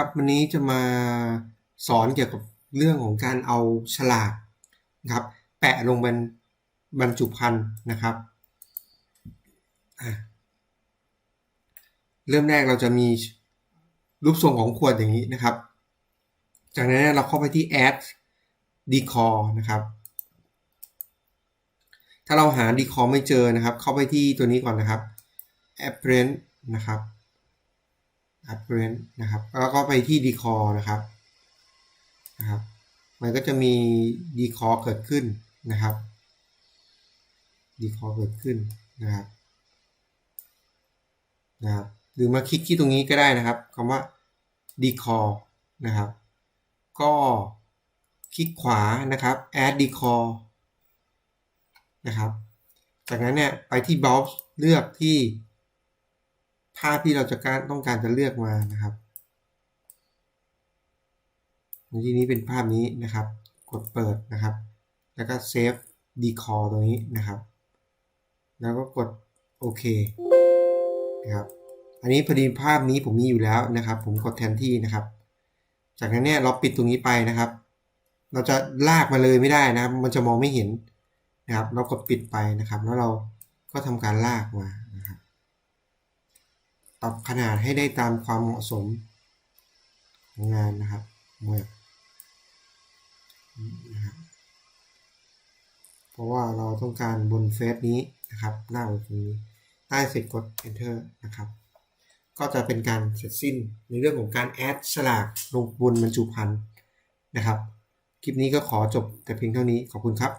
ครับวันนี้จะมาสอนเกี่ยวกับเรื่องของการเอาฉลากนะครับ แปะลงบนบรรจุภัณฑ์นะครับ เริ่มแรกเราจะมีรูปทรงของขวดอย่างนี้นะครับ จากนั้นเราเข้าไปที่ add decor นะครับ ถ้าเราหา decor ไม่เจอนะครับ เข้าไปที่ตัวนี้ก่อนนะครับ apparent นะครับ apparent นะครับ แล้วก็ไปที่ decor นะครับนะครับ มันก็จะมี decor เกิดขึ้นนะครับ decor เกิดขึ้นนะครับนะครับหรือมาคลิกที่ตรงนี้ก็ได้นะครับคำว่า decor นะครับ ก็คลิกขวานะครับ add decor นะครับ จากนั้นเนี่ยไปที่ browse เลือกที่ ภาพที่เราจะการต้องการจะเลือกมานะครับในที่นี้เป็นภาพนี้นะครับ กดเปิดนะครับ แล้วก็ save decor ตรงนี้นะครับ แล้วก็กดโอเคนะครับ อันนี้พอดีภาพนี้ผมมีอยู่แล้วนะครับ ผมกดแทนที่นะครับ จากนั้นเนี่ยเราปิดตรงนี้ไปนะครับ เราจะลากมาเลยไม่ได้นะครับ มันจะมองไม่เห็นนะครับ เรากดปิดไปนะครับ แล้วเราก็ทำการลากมา ปรับขนาดให้ได้ตามความเหมาะสมของงานนะครับเมื่อนะครับเพราะว่าเราต้องการบนเฟซนี้นะครับ หน้าแบบนี้ใต้เสร็จกด enter นะครับ ก็จะเป็นการเสร็จสิ้นในเรื่องของการแอดฉลากลงบนบรรจุภัณฑ์นะครับ คลิปนี้ก็ขอจบแต่เพียงเท่านี้ขอบคุณครับ